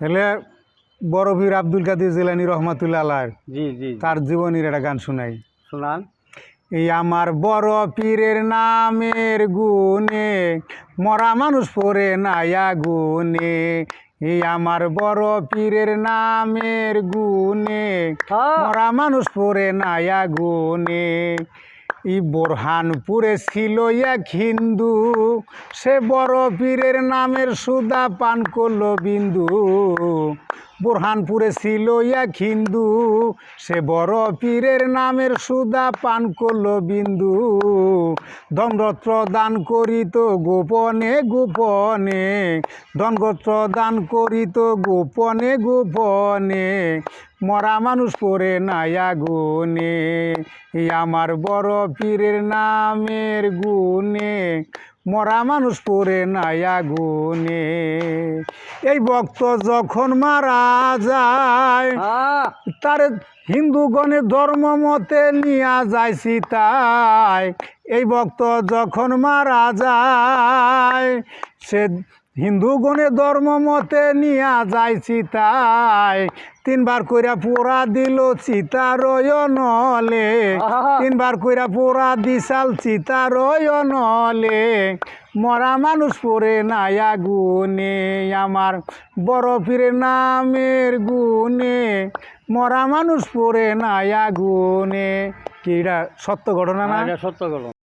তাহলে বড় বীর আব্দুল কাদের জিলানি রহমাতুল্লাহ আলাহ জি জি তার জীবনীর একটা গান শোনাই। শোনান। এই আমার বড় পীরের নামের গুণে মরা মানুষ পড়ে নায়া গুণে এই আমার বড় পীরের নামের গুণে হ্যাঁ। মরা মানুষ পড়ে নায়া গুণে ই বোরহানপুরে ছিল এক হিন্দু। সে বড় পীরের নামের সুদা পান করল বিন্দু। বোরহানপুরে ছিল এক হিন্দু। সে বড় পীরের নামের সুদা পান করল বিন্দু। দণ্ডত্র দান করিত গোপনে গোপনে। দণ্ডত্র দান করিত গোপনে গোপনে। মরা মানুষ পড়ে নায়া গুনে এই আমার বড় পীরের নামের গুনে মরা মানুষ পড়ে নাইয়া গুনে এই ভক্ত যখন মারা যায় তার হিন্দুগণের ধর্ম মতে নিয়া যাইছি তাই এই ভক্ত যখন মারা যায় সে হিন্দুগণের ধর্ম মতে নিয়া যায় সীতায়। তিনবার কইরা পোড়া দিল চিতারয় নলে। আহা। তিনবার কইরা পোড়া দিশাল চিতারয় নলে। মরা মানুষ পরে নায়া গুনে আমার বড় পীরের নামের গুনে মরা মানুষ পরে নায়া গুনে কি এটা সত্য ঘটনা না? সত্য গল্প